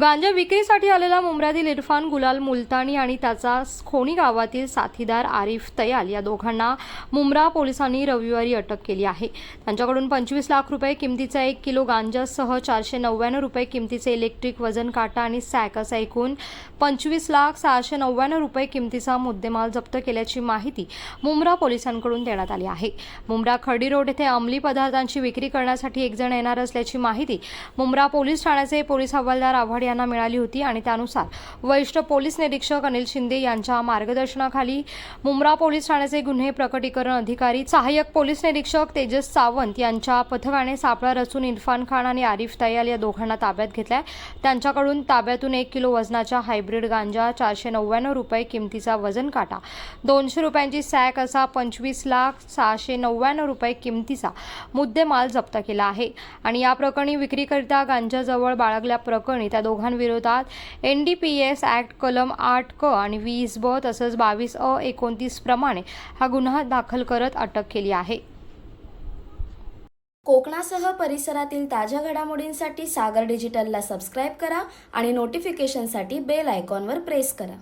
गांजा विक्रीसाठी आलेला मुंब्र्यातील इरफान गुलाल मुलतानी आणि त्याचा खोणी गावातील साथीदार आरिफ तयाल या दोघांना मुंब्रा पोलिसांनी रविवारी अटक केली आहे. त्यांच्याकडून पंचवीस लाख रुपये किमतीचा एक किलो गांजासह चारशे नव्याण्णव रुपये किमतीचे इलेक्ट्रिक वजन काटा आणि सॅक असा एकूण पंचवीस लाख सहाशे नव्याण्णव रुपये किमतीचा मुद्देमाल जप्त केल्याची माहिती मुंब्रा पोलिसांकडून देण्यात आली आहे. मुंब्रा खडी रोड येथे अंमली पदार्थांची विक्री करण्यासाठी एक जण येणार असल्याची माहिती मुंब्रा पोलीस ठाण्याचे पोलीस हवालदार आव्हाड यांना मिळाली होती आणि त्यानुसार वरिष्ठ पोलीस निरीक्षक अनिल शिंदे यांच्या मार्गदर्शनाखाली मुंब्रा पोलीस ठाण्याचे गुन्हे प्रकटीकरण अधिकारी सहाय्यक पोलीस निरीक्षक तेजस सावंत यांच्या पथकाने सापळा रचून इरफान खान आणि आरिफ तयाल या दोघांना ताब्यात घेतलाय. त्यांच्याकडून ताब्यातून एक किलो वजनाच्या हायब्रिड गांजा चारशे नव्याण्णव रुपये किमतीचा वजन काटा दोनशे रुपयांची सॅक असा पंचवीस लाख सहाशे नव्याण्णव रुपये किमतीचा मुद्देमाल जप्त केला आहे. आणि या प्रकरणी विक्रीकरिता गांजाजवळ बाळगल्याप्रकरणी त्या दोघांविरोधात N D P S act कलम आठ क आणि वीस ब तसंच बावीस अ एकोणतीस प्रमाणे हा गुन्हा दाखल करत अटक केली आहे. कोकणासह परिसरातील ताज्या घडामोडींसाठी सागर डिजिटलला सबस्क्राईब करा आणि नोटिफिकेशनसाठी बेल आयकॉनवर प्रेस करा.